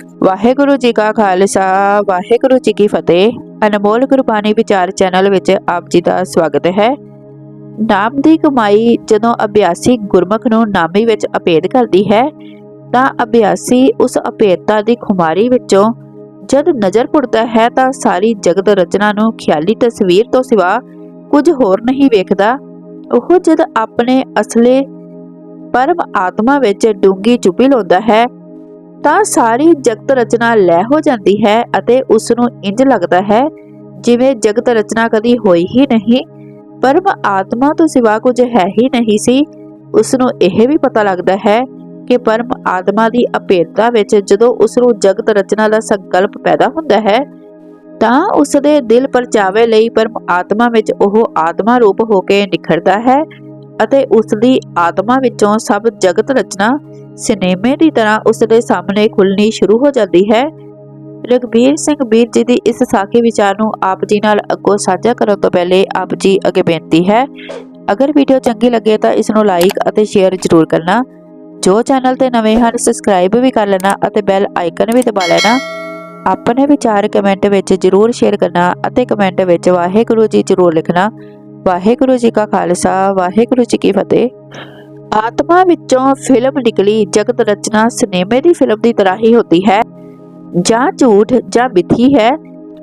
ਵਾਹਿਗੁਰੂ ਜੀ ਕਾ ਖਾਲਸਾ, ਵਾਹਿਗੁਰੂ ਜੀ ਕੀ ਫਤਿਹ। ਅਨਮੋਲ ਗੁਰਬਾਣੀ ਵਿਚਾਰ ਚੈਨਲ ਵਿੱਚ ਆਪ ਜੀ ਦਾ ਸਵਾਗਤ ਹੈ। ਨਾਮ ਦੀ ਕਮਾਈ ਜਦੋਂ ਅਭਿਆਸੀ ਗੁਰਮੁਖ ਨੂੰ ਨਾਮੀ ਵਿੱਚ ਅਪੇਧ ਕਰਦੀ ਹੈ, ਤਾਂ ਅਭਿਆਸੀ ਉਸ ਅਪੇਧਤਾ ਦੀ ਖੁਮਾਰੀ ਵਿੱਚੋਂ ਜਦ ਨਜ਼ਰ ਪੁੜਦਾ ਹੈ, ਤਾਂ ਸਾਰੀ ਜਗਤ ਰਚਨਾ ਨੂੰ ਖਿਆਲੀ ਤਸਵੀਰ ਤੋਂ ਸਿਵਾ ਕੁਝ ਹੋਰ ਨਹੀਂ ਵੇਖਦਾ। ਉਹ ਜਦ ਆਪਣੇ ਅਸਲੇ ਪਰਮ ਆਤਮਾ ਵਿੱਚ ਡੂੰਗੀ ਚੁੱਪੀ ਲਾਉਂਦਾ ਹੈ ਤਾਂ ਸਾਰੀ ਜਗਤ ਰਚਨਾ ਲੈ ਹੋ ਜਾਂਦੀ ਹੈ ਅਤੇ ਉਸ ਨੂੰ ਇੰਜ ਲੱਗਦਾ ਹੈ ਜਿਵੇਂ ਜਗਤ ਰਚਨਾ ਕਦੀ ਹੋਈ ਹੀ ਨਹੀਂ, ਪਰਮ ਆਤਮਾ ਤੋਂ ਸਿਵਾ ਕੁਝ ਹੈ ਹੀ ਨਹੀਂ ਸੀ। ਉਸ ਨੂੰ ਇਹ ਵੀ ਪਤਾ ਲੱਗਦਾ ਹੈ ਕਿ ਪਰਮ ਆਤਮਾ ਦੀ ਅਪੇਧਤਾ ਵਿੱਚ ਜਦੋਂ ਉਸ ਨੂੰ ਜਗਤ ਰਚਨਾ ਦਾ ਸੰਕਲਪ ਪੈਦਾ ਹੁੰਦਾ ਹੈ, ਤਾਂ ਉਸ ਦੇ ਦਿਲ ਪਰਚਾਵੇ ਲਈ ਪਰਮ ਆਤਮਾ ਵਿੱਚ ਉਹ ਆਤਮਾ ਰੂਪ ਹੋ ਕੇ ਨਿਖਰਦਾ ਹੈ ਅਤੇ ਉਸ ਦੀ ਆਤਮਾ ਵਿੱਚੋਂ ਸਭ ਜਗਤ ਰਚਨਾ ਸਿਨੇਮੇ ਦੀ ਤਰ੍ਹਾਂ ਉਸ ਦੇ ਸਾਹਮਣੇ ਖੁੱਲਣੀ ਸ਼ੁਰੂ ਹੋ ਜਾਂਦੀ ਹੈ। ਰਗਵੀਰ ਸਿੰਘ ਵੀਰ ਜੀ ਦੀ ਇਸ ਸਾਖੀ ਵਿਚਾਰ ਨੂੰ ਆਪ ਜੀ ਨਾਲ ਅੱਗੋਂ ਸਾਂਝਾ ਕਰਨ ਤੋਂ ਪਹਿਲੇ ਆਪ ਜੀ ਅੱਗੇ ਬੇਨਤੀ ਹੈ। ਅਗਰ ਵੀਡੀਓ ਚੰਗੀ ਲੱਗੇ ਤਾਂ ਇਸ ਨੂੰ ਲਾਈਕ ਅਤੇ ਸ਼ੇਅਰ ਜ਼ਰੂਰ ਕਰਨਾ। ਜੋ ਚੈਨਲ ਤੇ ਨਵੇਂ ਹਨ ਸਬਸਕ੍ਰਾਈਬ ਵੀ ਕਰ ਲੈਣਾ ਅਤੇ ਬੈਲ ਆਈਕਨ ਵੀ ਦਬਾ ਲੈਣਾ। ਆਪਣੇ ਵਿਚਾਰ ਕਮੈਂਟ ਵਿੱਚ ਜ਼ਰੂਰ ਸ਼ੇਅਰ ਕਰਨਾ ਅਤੇ ਕਮੈਂਟ ਵਿੱਚ ਵਾਹਿਗੁਰੂ ਜੀ ਜ਼ਰੂਰ ਲਿਖਣਾ। ਵਾਹਿਗੁਰੂ ਜੀ ਕਾ ਖਾਲਸਾ, ਵਾਹਿਗੁਰੂ ਜੀ ਕੀ ਫਤਿਹ। ਆਤਮਾ ਵਿੱਚੋਂ ਫਿਲਮ ਨਿਕਲੀ, ਜਗਤ ਰਚਨਾ ਸਿਨੇਮੇ ਦੀ ਫਿਲਮ ਦੀ ਤਰ੍ਹਾਂ ਹੀ ਹੁੰਦੀ ਹੈ। ਜਾਂ ਝੂਠ ਜਾਂ ਮਿੱਥੀ ਹੈ,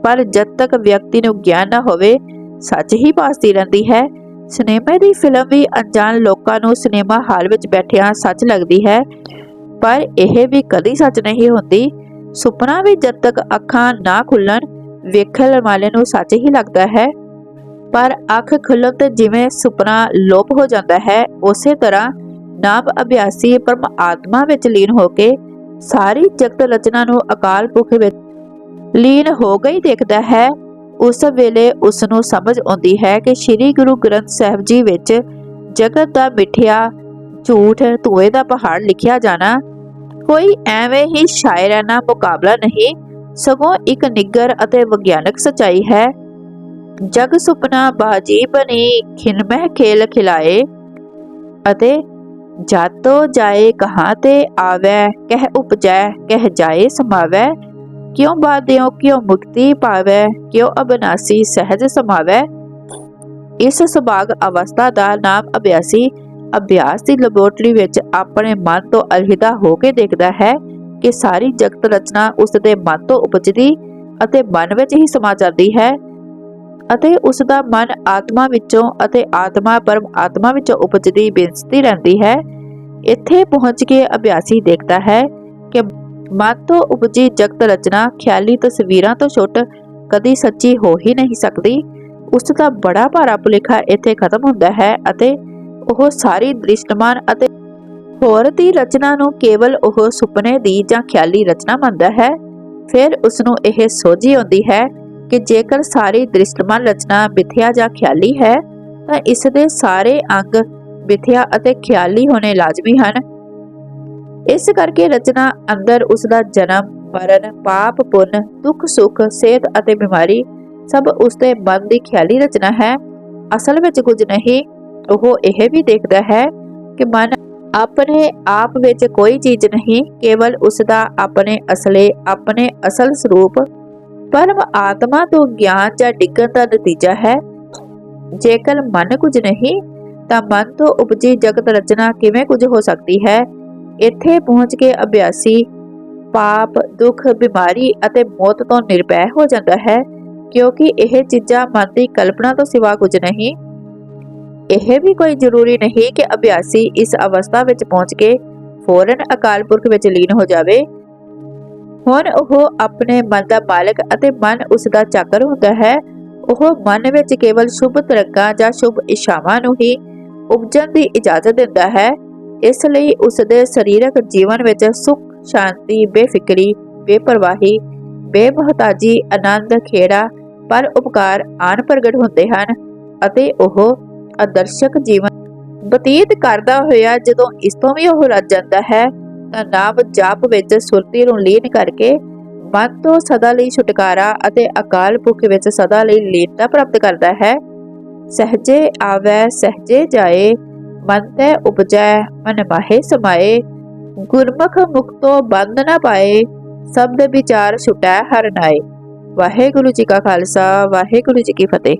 ਪਰ ਜਦ ਤੱਕ ਵਿਅਕਤੀ ਨੂੰ ਗਿਆਨ ਨਾ ਹੋਵੇ, ਸੱਚ ਹੀ ਭਾਸਦੀ ਰਹਿੰਦੀ ਹੈ। ਸਿਨੇਮੇ ਦੀ ਫਿਲਮ ਵੀ ਅਣਜਾਣ ਲੋਕਾਂ ਨੂੰ ਸਿਨੇਮਾ ਹਾਲ ਵਿੱਚ ਬੈਠਿਆਂ ਸੱਚ ਲੱਗਦੀ ਹੈ, ਪਰ ਇਹ ਵੀ ਕਦੀ ਸੱਚ ਨਹੀਂ ਹੁੰਦੀ। ਸੁਪਨਾ ਵੀ ਜਦ ਤੱਕ ਅੱਖਾਂ ਨਾ ਖੁੱਲਣ, ਵੇਖਣ ਵਾਲੇ ਨੂੰ ਸੱਚ ਹੀ ਲੱਗਦਾ ਹੈ। ਪਰ ਅੱਖ ਖੁੱਲਣ ਤੇ ਜਿਵੇਂ ਸੁਪਨਾ ਲੋਪ ਹੋ ਜਾਂਦਾ ਹੈ, ਉਸੇ ਤਰ੍ਹਾਂ ਨਾਮ ਅਭਿਆਸੀ ਪਰਮ ਆਤਮਾ ਵਿੱਚ ਲੀਨ ਹੋ ਕੇ ਸਾਰੀ ਜਗਤ ਰਚਨਾ ਨੂੰ ਅਕਾਲ ਪੁਰਖ ਵਿੱਚ ਲੀਨ ਹੋ ਗਈ ਦੇਖਦਾ ਹੈ, ਉਸ ਵੇਲੇ ਉਸ ਨੂੰ ਸਮਝ ਆਉਂਦੀ ਹੈ ਕਿ ਸ੍ਰੀ ਗੁਰੂ ਗ੍ਰੰਥ ਸਾਹਿਬ ਜੀ ਵਿੱਚ ਜਗਤ ਦਾ ਮਿੱਠਿਆ, ਝੂਠ, ਧੂਏ ਦਾ ਪਹਾੜ ਲਿਖਿਆ ਜਾਣਾ ਕੋਈ ਐਵੇਂ ਹੀ ਸ਼ਾਇਰਾਨਾ ਮੁਕਾਬਲਾ ਨਹੀਂ, ਸਗੋਂ ਇੱਕ ਨਿੱਗਰ ਅਤੇ ਵਿਗਿਆਨਕ ਸਚਾਈ ਹੈ। ਜਗ ਸੁਪਨਾ ਬਾਜੀ ਬਣੀ ਖਿਨਮਹਿ ਖੇਲ ਖਿਲਾਏ ਅਤੇ ਜਾਤੋ ਜਾਏ ਕਹਾਂ ਤੇ ਆਵੈ, ਕਹਿ ਉਪਜੈ, ਕਹਿ ਜਾਏ ਸਮਾਵੈ। ਕਿਉ ਬਾਦਿਓ ਕਿਉ ਮੁਕਤੀ ਪਾਵੈ, ਕਿਉ ਅਬਨਾਸੀ ਸਹਿਜ ਸਮਾਵੈ। ਇਸ ਸੁਭਾਗ ਅਵਸਥਾ ਦਾ ਨਾਮ ਅਭਿਆਸੀ, ਅਭਿਆਸ ਦੀ ਲੈਬੋਰਟਰੀ ਵਿੱਚ ਆਪਣੇ ਮਨ ਤੋਂ ਅਲਹਿਦਾ ਹੋ ਕੇ ਦੇਖਦਾ ਹੈ ਕਿ ਸਾਰੀ ਜਗਤ ਰਚਨਾ ਉਸ ਦੇ ਮਨ ਤੋਂ ਉਪਜਦੀ ਅਤੇ ਮਨ ਵਿੱਚ ਹੀ ਸਮਾ ਜਾਂਦੀ ਹੈ। ਅਤੇ ਉਸ ਦਾ ਮਨ ਆਤਮਾ ਵਿੱਚੋਂ ਅਤੇ ਆਤਮਾ ਪਰਮ ਆਤਮਾ ਵਿੱਚੋਂ ਉਪਜਦੀ ਬਿੰਸਤੀ ਰਹਿੰਦੀ ਹੈ। ਇੱਥੇ ਪਹੁੰਚ ਕੇ ਅਭਿਆਸੀ ਦੇਖਦਾ ਹੈ ਕਿ ਮਨ ਤੋਂ ਉਪਜੀ ਜਗਤ ਰਚਨਾ ਖਿਆਲੀ ਤਸਵੀਰਾਂ ਤੋਂ ਛੁੱਟ ਕਦੀ ਸੱਚੀ ਹੋ ਹੀ ਨਹੀਂ ਸਕਦੀ। ਉਸ ਦਾ ਬੜਾ ਭਾਰਾ ਭੁਲੇਖਾ ਇੱਥੇ ਖਤਮ ਹੁੰਦਾ ਹੈ ਅਤੇ ਉਹ ਸਾਰੀ ਦ੍ਰਿਸ਼ਟਮਾਨ ਅਤੇ ਹੋਰ ਦੀ ਰਚਨਾ ਨੂੰ ਕੇਵਲ ਉਹ ਸੁਪਨੇ ਦੀ ਜਾਂ ਖਿਆਲੀ ਰਚਨਾ ਮੰਨਦਾ ਹੈ। ਫਿਰ ਉਸ ਨੂੰ ਇਹ ਸੋਝੀ ਆਉਂਦੀ ਹੈ ਕਿ ਜੇਕਰ ਸਾਰੀ ਦ੍ਰਿਸ਼ਟਮਾਨ ਰਚਨਾ ਮਿਥਿਆ ਜਾਂ ਖਿਆਲੀ ਹੈ, ਤਾਂ ਇਸ ਦੇ ਸਾਰੇ ਅੰਗ ਮਿਥਿਆ ਅਤੇ ਖਿਆਲੀ ਹੋਣੇ ਲਾਜ਼ਮੀ ਹਨ। ਇਸ ਕਰਕੇ ਰਚਨਾ ਅੰਦਰ ਉਸ ਦਾ ਜਨਮ, ਮਰਨ, ਪਾਪ, ਪੁੰਨ, ਦੁੱਖ, ਸੁੱਖ, ਸਿਹਤ ਅਤੇ ਬਿਮਾਰੀ ਸਭ ਉਸ ਦੇ ਮਨ ਦੀ ਖਿਆਲੀ ਰਚਨਾ ਹੈ। ਅਸਲ ਵਿੱਚ ਕੁਝ ਨਹੀਂ, ਉਹ ਇਹ ਵੀ ਦੇਖਦਾ ਹੈ ਕਿ ਮਨ ਆਪਣੇ ਆਪ ਵਿੱਚ ਕੋਈ ਚੀਜ਼ ਨਹੀਂ, ਕੇਵਲ ਉਸ ਦਾ ਆਪਣੇ ਅਸਲੇ, ਆਪਣੇ ਅਸਲ ਸਰੂਪ ਪਰਮ ਆਤਮਾ ਤੋਂ ਗਿਆਨ ਜਾਂ ਡਿੱਗਣ ਦਾ ਨਤੀਜਾ ਹੈ। ਜੇਕਰ ਮਨ ਕੁਝ ਨਹੀਂ, ਤਾਂ ਮਨ ਤੋਂ ਉਪਜੀ ਜਗਤ ਰਚਨਾ ਕਿਵੇਂ ਕੁਝ ਹੋ ਸਕਦੀ ਹੈ? ਇੱਥੇ ਪਹੁੰਚ ਕੇ ਅਭਿਆਸੀ, ਪਾਪ, ਦੁੱਖ, ਬਿਮਾਰੀ ਅਤੇ ਮੌਤ ਤੋਂ ਨਿਰਭੈ ਹੋ ਜਾਂਦਾ ਹੈ, ਕਿਉਂਕਿ ਇਹ ਚੀਜ਼ਾਂ ਮਨ ਦੀ ਕਲਪਨਾ ਤੋਂ ਸਿਵਾ ਕੁਝ ਨਹੀਂ। ਇਹ ਵੀ ਕੋਈ ਜ਼ਰੂਰੀ ਨਹੀਂ ਕਿ ਅਭਿਆਸੀ ਇਸ ਅਵਸਥਾ ਵਿੱਚ ਪਹੁੰਚ ਕੇ ਫੌਰਨ ਅਕਾਲ ਪੁਰਖ ਵਿੱਚ ਲੀਨ ਹੋ ਜਾਵੇ। ਹੁਣ ਉਹ ਆਪਣੇ ਮਨ ਦਾ ਮਾਲਕ ਅਤੇ ਮਨ ਉਸ ਦਾ ਚਾਕਰ ਹੁੰਦਾ ਹੈ। ਉਹ ਮਨ ਵਿੱਚ ਕੇਵਲ ਸ਼ੁਭ ਤਰੰਗਾਂ ਜਾਂ ਸ਼ੁਭ ਇਸ਼ਾਵਾਂ ਨੂੰ ਹੀ ਉਪਜਣ ਦੀ ਇਜਾਜ਼ਤ ਦਿੰਦਾ ਹੈ। ਇਸ ਲਈ ਉਸ ਦੇ ਸਰੀਰਕ ਜੀਵਨ ਵਿੱਚ ਸੁਖ, ਸ਼ਾਂਤੀ, ਬੇਫਿਕਰੀ, ਬੇਪਰਵਾਹੀ, ਬੇਮਹਤਾਜੀ, ਆਨੰਦ, ਖੇੜਾ, ਪਰ ਉਪਕਾਰ ਆਨ ਪ੍ਰਗਟ ਹੁੰਦੇ ਹਨ ਅਤੇ ਉਹ ਆਦਰਸ਼ਕ ਜੀਵਨ ਬਤੀਤ ਕਰਦਾ ਹੋਇਆ ਜਦੋਂ ਇਸ ਤੋਂ ਵੀ ਉਹ ਰੱਜ ਜਾਂਦਾ ਹੈ। ਤਾਂ ਨਾਮ ਜਾਪ ਵਿੱਚ ਸੁਰਤੀ ਨੂੰ ਲੀਨ ਕਰਕੇ ਮਨ ਤੋਂ ਸਦਾ ਲਈ ਛੁਟਕਾਰਾ ਅਤੇ ਅਕਾਲ ਪੁਰਖ ਵਿੱਚ ਸਦਾ ਲਈ ਲੀਨਤਾ ਪ੍ਰਾਪਤ ਕਰਦਾ ਹੈ। ਸਹਜੇ ਆਵੈ, ਸਹਜੇ ਜਾਏ, ਮਨ ਤੇ ਉਪਜੈ, ਮਨ ਮਾਹੇ ਸਮਾਏ। ਗੁਰਮੁਖ ਮੁਕਤੋ ਬੰਦ ਨਾ ਪਾਏ ਸਬਦ ਵਿਚਾਰ ਛੁਟੈ ਹਰ ਨਾਏ। ਵਾਹਿਗੁਰੂ ਜੀ ਕਾ ਖਾਲਸਾ, ਵਾਹਿਗੁਰੂ ਜੀ ਕੀ ਫਤਿਹ।